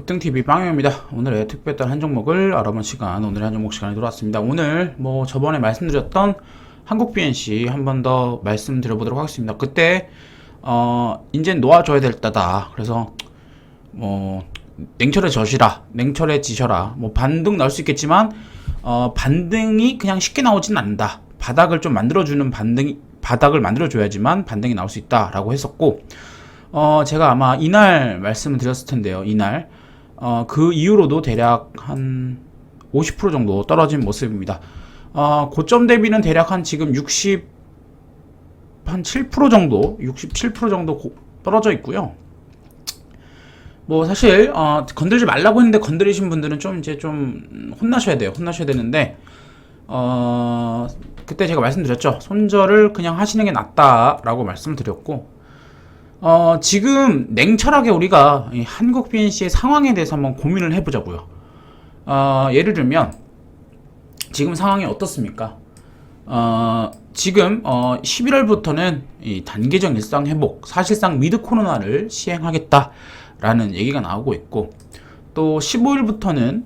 급등TV 빵영입니다. 오늘의 특별단 한 종목을 알아본 시간, 오늘의 한 종목 시간이 돌아왔습니다. 오늘 뭐 저번에 말씀드렸던 한국 BNC 한 번 더 말씀드려보도록 하겠습니다. 그때 어 이제 놓아줘야 될 때다. 그래서 뭐 냉철해져시라, 냉철해지셔라. 뭐 반등 나올 수 있겠지만 어 반등이 그냥 쉽게 나오진 않는다. 바닥을 좀 만들어주는 반등 바닥을 만들어줘야지만 반등이 나올 수 있다라고 했었고 어, 제가 아마 이날 말씀을 드렸을 텐데요. 이날. 어, 그 이후로도 대략 한 50% 정도 떨어진 모습입니다. 어, 고점 대비는 대략 한 지금 60, 한 7% 정도, 67% 정도 고- 떨어져 있고요. 뭐 사실 어, 건들지 말라고 했는데 건드리신 분들은 좀 이제 좀 혼나셔야 돼요. 혼나셔야 되는데 어, 그때 제가 말씀드렸죠. 손절을 그냥 하시는 게 낫다라고 말씀드렸고 어, 지금 냉철하게 우리가 이 한국 BNC의 상황에 대해서 한번 고민을 해보자고요. 어, 예를 들면 지금 상황이 어떻습니까? 어, 지금 어, 11월부터는 이 단계적 일상 회복, 사실상 위드 코로나를 시행하겠다라는 얘기가 나오고 있고 또 15일부터는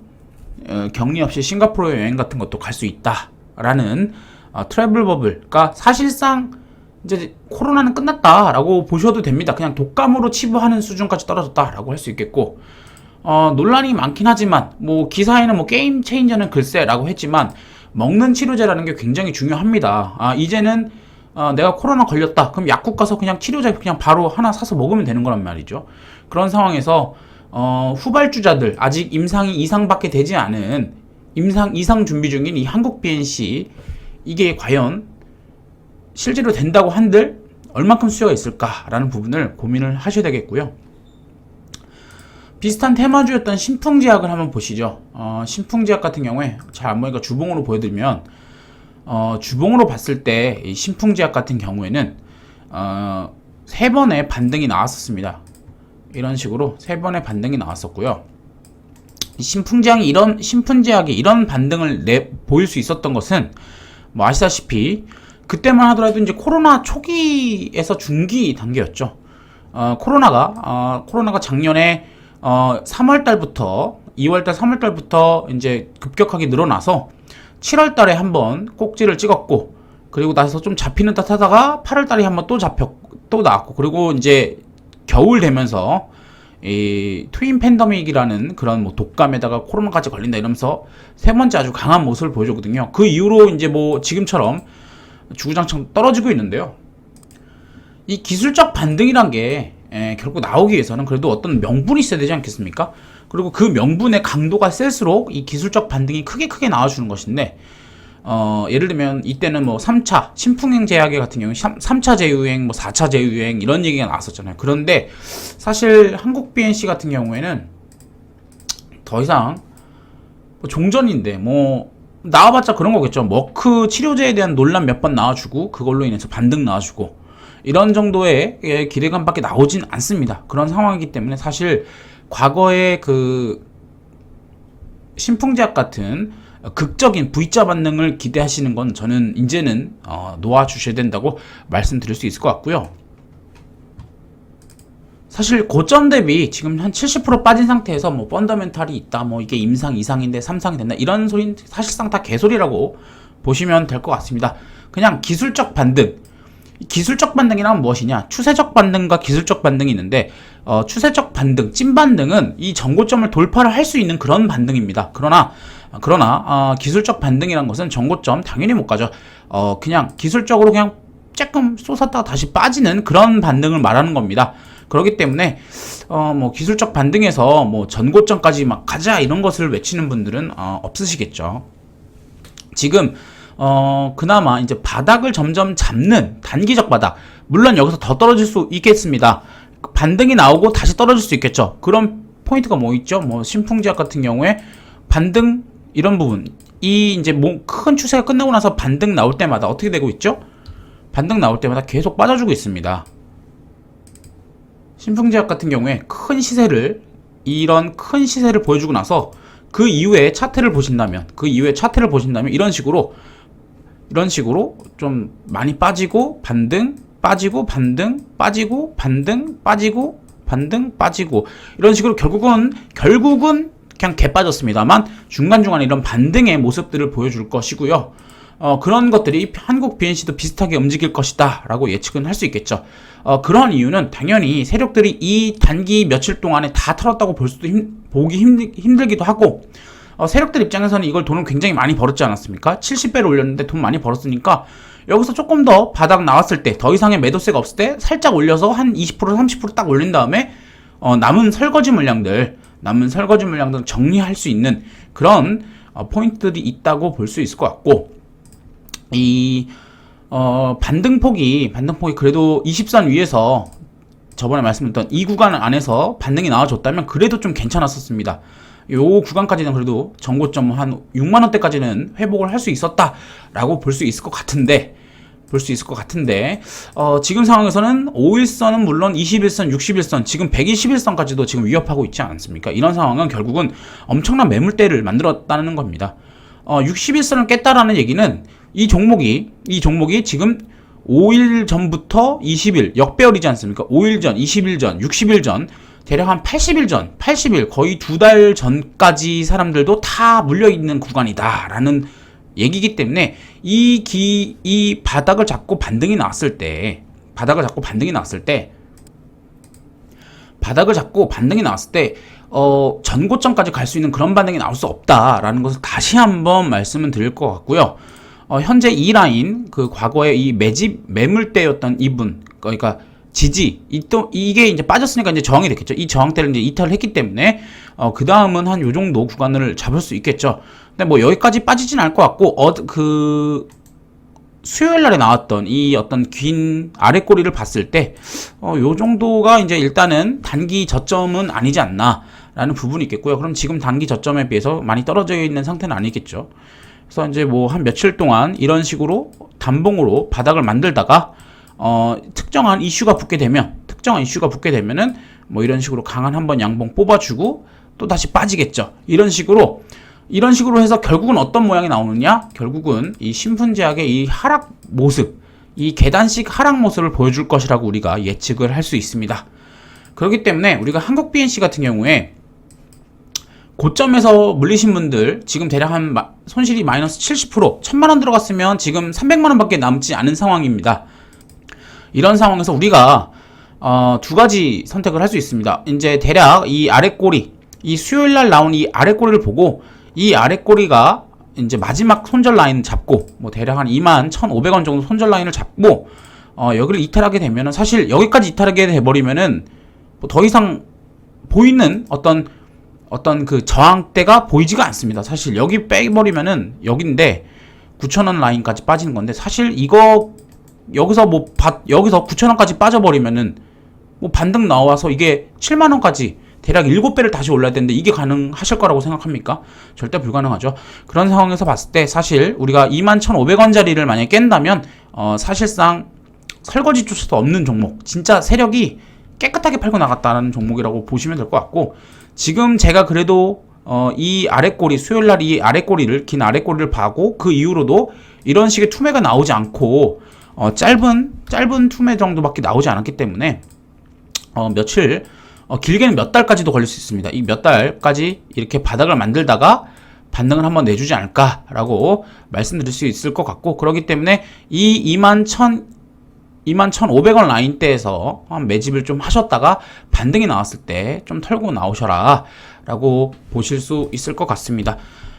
어, 격리 없이 싱가포르 여행 같은 것도 갈 수 있다라는 어, 트래블 버블, 그러니까 사실상 이제 코로나는 끝났다라고 보셔도 됩니다. 그냥 독감으로 치부하는 수준까지 떨어졌다라고 할 수 있겠고 어, 논란이 많긴 하지만 뭐 기사에는 뭐 게임 체인저는 글쎄라고 했지만 먹는 치료제라는 게 굉장히 중요합니다. 아, 이제는 어, 내가 코로나 걸렸다. 그럼 약국 가서 그냥 치료제 그냥 바로 하나 사서 먹으면 되는 거란 말이죠. 그런 상황에서 어, 후발주자들 아직 임상이 이상밖에 되지 않은 임상 이상 준비 중인 이 한국 BNC 이게 과연 실제로 된다고 한들 얼만큼 수요가 있을까라는 부분을 고민을 하셔야 되겠고요. 비슷한 테마주였던 신풍제약을 한번 보시죠. 어, 신풍제약 같은 경우에 잘 안 보니까 주봉으로 보여드리면 어, 주봉으로 봤을 때이 신풍제약 같은 경우에는 어, 세 번의 반등이 나왔었습니다. 이런 식으로 세 번의 반등이 나왔었고요. 이 신풍제약이 이런 신풍제약이 이런 반등을 내 보일 수 있었던 것은 뭐 아시다시피 그때만 하더라도 이제 코로나 초기에서 중기 단계였죠. 어, 코로나가 어, 코로나가 작년에 어, 3월 달부터 2월 달, 3월 달부터 이제 급격하게 늘어나서 7월 달에 한번 꼭지를 찍었고 그리고 나서 좀 잡히는 듯 하다가 8월 달에 한번 또 잡혔 또 나왔고 그리고 이제 겨울 되면서 이 트윈 팬더믹이라는 그런 뭐 독감에다가 코로나까지 걸린다 이러면서 세 번째 아주 강한 모습을 보여주거든요. 그 이후로 이제 뭐 지금처럼 주구장창 떨어지고 있는데요. 이 기술적 반등이란 게 에, 결국 나오기 위해서는 그래도 어떤 명분이 있어야 되지 않겠습니까? 그리고 그 명분의 강도가 셀수록 이 기술적 반등이 크게 크게 나와주는 것인데 어, 예를 들면 이때는 뭐 3차 신풍행 제약회 같은 경우 3차 재유행, 뭐 4차 재유행 이런 얘기가 나왔었잖아요. 그런데 사실 한국 BNC 같은 경우에는 더 이상 뭐 종전인데 뭐 나와봤자 그런 거겠죠. 머크 치료제에 대한 논란 몇 번 나와주고 그걸로 인해서 반등 나와주고 이런 정도의 예, 기대감밖에 나오진 않습니다. 그런 상황이기 때문에 사실 과거의 그 신풍제약 같은 극적인 V자 반응을 기대하시는 건 저는 이제는 어, 놓아주셔야 된다고 말씀드릴 수 있을 것 같고요. 사실 고점 대비 지금 한 70% 빠진 상태에서 뭐 펀더멘탈이 있다, 뭐 이게 임상 이상인데 삼상이 된다 이런 소리는 사실상 다 개소리라고 보시면 될 것 같습니다. 그냥 기술적 반등, 기술적 반등이란 무엇이냐? 추세적 반등과 기술적 반등이 있는데 어, 추세적 반등, 찐 반등은 이 전고점을 돌파를 할 수 있는 그런 반등입니다. 그러나 그러나 어, 기술적 반등이란 것은 전고점 당연히 못 가죠. 어, 그냥 기술적으로 그냥 조금 쏟았다가 다시 빠지는 그런 반등을 말하는 겁니다. 그렇기 때문에 어, 뭐 기술적 반등에서 뭐 전고점까지 막 가자 이런 것을 외치는 분들은 어, 없으시겠죠. 지금 어 그나마 이제 바닥을 점점 잡는 단기적 바닥 물론 여기서 더 떨어질 수 있겠습니다. 반등이 나오고 다시 떨어질 수 있겠죠. 그런 포인트가 뭐 있죠? 뭐 신풍제약 같은 경우에 반등 이런 부분 이 이제 뭐 큰 추세가 끝나고 나서 반등 나올 때마다 어떻게 되고 있죠? 반등 나올 때마다 계속 빠져주고 있습니다 신풍제약 같은 경우에 큰 시세를 이런 큰 시세를 보여주고 나서 그 이후에 차트를 보신다면 그 이후에 차트를 보신다면 이런 식으로 이런 식으로 좀 많이 빠지고 반등 빠지고 반등 빠지고 반등 빠지고 반등 빠지고 이런 식으로 결국은 결국은 그냥 개 빠졌습니다만 중간중간에 이런 반등의 모습들을 보여줄 것이고요. 어, 그런 것들이 한국 BNC도 비슷하게 움직일 것이다 라고 예측은 할 수 있겠죠. 어, 그런 이유는 당연히 세력들이 이 단기 며칠 동안에 다 털었다고 볼 수도 힘, 보기 힘들, 힘들기도 하고 어, 세력들 입장에서는 이걸 돈을 굉장히 많이 벌었지 않았습니까? 70배를 올렸는데 돈 많이 벌었으니까 여기서 조금 더 바닥 나왔을 때 더 이상의 매도세가 없을 때 살짝 올려서 한 20% 30%딱 올린 다음에 어, 남은 설거지 물량들 남은 설거지 물량들 정리할 수 있는 그런 어, 포인트들이 있다고 볼 수 있을 것 같고 이 어, 반등폭이 반등폭이 그래도 20선 위에서 저번에 말씀드렸던 이 구간 안에서 반등이 나와줬다면 그래도 좀 괜찮았었습니다. 요 구간까지는 그래도 전고점 한 6만 원대까지는 회복을 할 수 있었다라고 볼 수 있을 것 같은데 볼 수 있을 것 같은데 어, 지금 상황에서는 5일선은 물론 21선, 61선, 지금 121선까지도 지금 위협하고 있지 않습니까? 이런 상황은 결국은 엄청난 매물대를 만들었다는 겁니다. 어, 61선을 깼다라는 얘기는 이 종목이 이 종목이 지금 5일 전부터 20일 역배열이지 않습니까? 5일 전, 20일 전, 60일 전 대략 한 80일 전, 80일 거의 두 달 전까지 사람들도 다 물려 있는 구간이다라는 얘기기 때문에 이 기 이 바닥을 잡고 반등이 나왔을 때 바닥을 잡고 반등이 나왔을 때 바닥을 잡고 반등이 나왔을 때 어, 전고점까지 갈 수 있는 그런 반등이 나올 수 없다라는 것을 다시 한번 말씀을 드릴 것 같고요. 어, 현재 이 라인 그 과거에 이 매집 매물대였던 이분 그러니까 지지 이또 이게 이제 빠졌으니까 이제 저항이 됐겠죠. 이 저항대를 이제 이탈을 했기 때문에 어, 그 다음은 한 요 정도 구간을 잡을 수 있겠죠. 근데 뭐 여기까지 빠지진 않을 것 같고 어 그 수요일 날에 나왔던 이 어떤 긴 아래 꼬리를 봤을 때, 어, 요 정도가 이제 일단은 단기 저점은 아니지 않나라는 부분이 있겠고요. 그럼 지금 단기 저점에 비해서 많이 떨어져 있는 상태는 아니겠죠. 그래서 이제 뭐 한 며칠 동안 이런 식으로 단봉으로 바닥을 만들다가, 어, 특정한 이슈가 붙게 되면, 특정한 이슈가 붙게 되면은 뭐 이런 식으로 강한 한 번 양봉 뽑아주고 또 다시 빠지겠죠. 이런 식으로 이런 식으로 해서 결국은 어떤 모양이 나오느냐? 결국은 이 신fun제약의 이 하락 모습, 이 계단식 하락 모습을 보여줄 것이라고 우리가 예측을 할 수 있습니다. 그렇기 때문에 우리가 한국 BNC 같은 경우에 고점에서 물리신 분들 지금 대략 한 마- 손실이 마이너스 70% 1000만 원 들어갔으면 지금 300만 원 밖에 남지 않은 상황입니다. 이런 상황에서 우리가 어, 두 가지 선택을 할 수 있습니다. 이제 대략 이 아래 꼬리, 이 수요일 날 나온 이 아래 꼬리를 보고 이 아래 꼬리가 이제 마지막 손절 라인 잡고 뭐 대략 한 2만 1,500원 정도 손절 라인을 잡고 어, 여기를 이탈하게 되면은 사실 여기까지 이탈하게 돼 버리면은 뭐 더 이상 보이는 어떤 어떤 그 저항대가 보이지가 않습니다. 사실 여기 빼버리면은 여긴데 9,000원 라인까지 빠지는 건데 사실 이거 여기서 뭐 바, 여기서 9,000원까지 빠져버리면은 뭐 반등 나와서 이게 7만 원까지 대략 7배를 다시 올라야 되는데 이게 가능하실 거라고 생각합니까? 절대 불가능하죠. 그런 상황에서 봤을 때 사실 우리가 21,500원짜리를 만약에 깬다면 어, 사실상 설거지 조차도 없는 종목, 진짜 세력이 깨끗하게 팔고 나갔다는 종목이라고 보시면 될 것 같고 지금 제가 그래도 어, 이 아래꼬리 수요일 날 이 아래꼬리를 긴 아래꼬리를 봐고 그 이후로도 이런 식의 투매가 나오지 않고 어, 짧은 짧은 투매 정도밖에 나오지 않았기 때문에 어, 며칠 어, 길게는 몇 달까지도 걸릴 수 있습니다. 이 몇 달까지 이렇게 바닥을 만들다가 반등을 한번 내주지 않을까라고 말씀드릴 수 있을 것 같고 그렇기 때문에 이 2만 1 21,500원 라인대에서 한 매집을 좀 하셨다가 반등이 나왔을 때 좀 털고 나오셔라 라고 보실 수 있을 것 같습니다.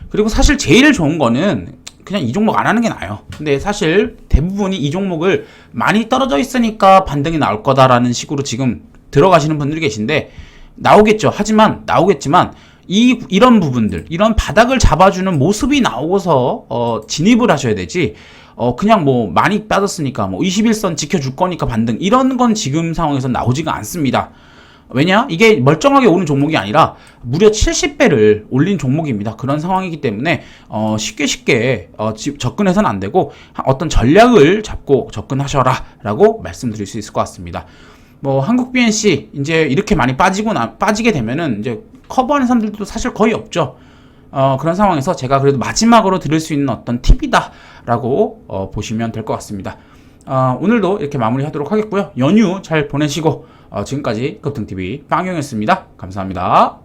그리고 사실 제일 좋은 거는 그냥 이 종목 안 하는 게 나아요. 근데 사실 대부분이 이 종목을 많이 떨어져 있으니까 반등이 나올 거다라는 식으로 지금 들어가시는 분들이 계신데 나오겠죠. 하지만 나오겠지만 이 이런 부분들, 이런 바닥을 잡아주는 모습이 나오고서 어, 진입을 하셔야 되지. 어 그냥 뭐 많이 빠졌으니까 뭐 21선 지켜줄 거니까 반등 이런 건 지금 상황에서 나오지가 않습니다. 왜냐? 이게 멀쩡하게 오는 종목이 아니라 무려 70배를 올린 종목입니다. 그런 상황이기 때문에 어, 쉽게 쉽게 어, 지- 접근해서는 안 되고 하- 어떤 전략을 잡고 접근하셔라라고 말씀드릴 수 있을 것 같습니다. 뭐 한국 BNC 이제 이렇게 많이 빠지고 나, 빠지게 되면은 이제 커버하는 사람들도 사실 거의 없죠. 어, 그런 상황에서 제가 그래도 마지막으로 드릴 수 있는 어떤 팁이다라고 어, 보시면 될 것 같습니다. 어, 오늘도 이렇게 마무리하도록 하겠고요. 연휴 잘 보내시고 어, 지금까지 급등TV 빵영이었습니다. 감사합니다.